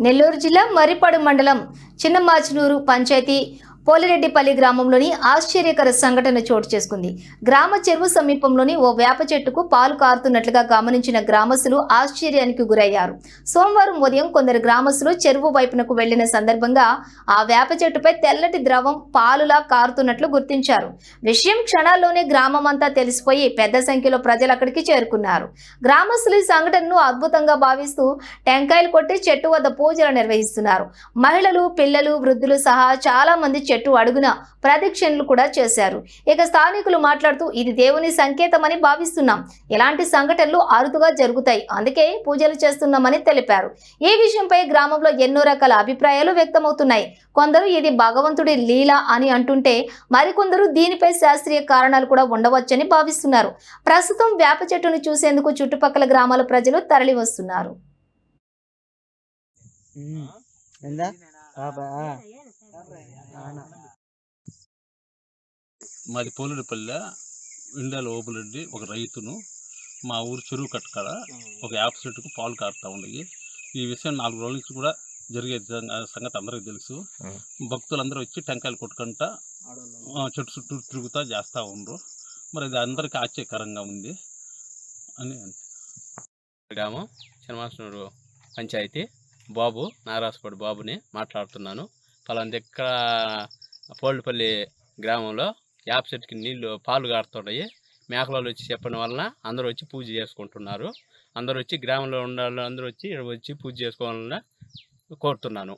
నెల్లూరు జిల్లా మర్రిపాడు మండలం చిన్నమాచినూరు పంచాయతీ పోలిరెడ్డిపల్లి గ్రామంలోని ఆశ్చర్యకర సంఘటన చోటు చేసుకుంది. గ్రామ చెరువు సమీపంలోని ఓ వేప చెట్టుకు పాలు కారుతున్నట్లుగా గమనించిన గ్రామస్తులు ఆశ్చర్యానికి గురయ్యారు. సోమవారం ఉదయం కొందరు గ్రామస్తులు చెరువు వైపునకు వెళ్ళిన సందర్భంగా ఆ వేప చెట్టుపై తెల్లటి ద్రవం పాలులా కారుతున్నట్లు గుర్తించారు. విషయం క్షణాల్లోనే గ్రామం అంతా తెలిసిపోయి పెద్ద సంఖ్యలో ప్రజలు అక్కడికి చేరుకున్నారు. గ్రామస్తులు ఈ సంఘటనను అద్భుతంగా భావిస్తూ టెంకాయలు కొట్టి చెట్టు వద్ద పూజలు నిర్వహిస్తున్నారు. మహిళలు పిల్లలు వృద్ధులు సహా చాలా మంది చెట్టు అడుగున ప్రదక్షిణలు కూడా చేశారు. ఇక స్థానికులు మాట్లాడుతూ ఇది దేవుని సంకేతమని భావిస్తున్నాం. ఇలాంటి సంఘటనలు అరుదుగా జరుగుతాయి. అందుకే పూజలు చేస్తున్నామని తెలిపారు. ఈ విషయంపై గ్రామంలో ఎన్నో రకాల అభిప్రాయాలు వ్యక్తమవుతున్నాయి. కొందరు ఇది భగవంతుడి లీల అని అంటుంటే మరికొందరు దీనిపై శాస్త్రీయ కారణాలు కూడా ఉండవచ్చని భావిస్తున్నారు. ప్రస్తుతం వేప చెట్టును చూసేందుకు చుట్టుపక్కల గ్రామాల ప్రజలు తరలి వస్తున్నారు మాది పోలుడిపల్లె ఇండియాలో ఓపులరెడ్డి ఒక రైతును. మా ఊరు చెరువు కట్టకాడ ఒక యాప్ చెట్టుకు పాలు కారుతూ ఉండయి ఈ విషయం నాలుగు రోజుల నుంచి కూడా జరిగే సంగ- సంగతి అందరికీ తెలుసు. భక్తులందరూ వచ్చి టెంకాయలు కొట్టుకుంటా చెట్టు చుట్టూ తిరుగుతా చేస్తూ ఉండరు. మరి ఇది అందరికీ ఆశ్చర్యకరంగా ఉంది. అని గ్రామం చిన్నమాసనూరు పంచాయతీ. బాబు నారాసుపడి బాబుని మాట్లాడుతున్నాను. పలానా దగ్గర పోల్డ్పల్లి గ్రామంలో యాప చెట్టుకి నీళ్ళు పాలు కారుతున్నాయి మేకలలో వచ్చి చెప్పడం వలన అందరూ వచ్చి పూజ చేసుకుంటున్నారు. అందరూ వచ్చి గ్రామంలో ఉన్న వాళ్ళు అందరూ వచ్చి వచ్చి పూజ చేసుకోవాలని కోరుతున్నాను.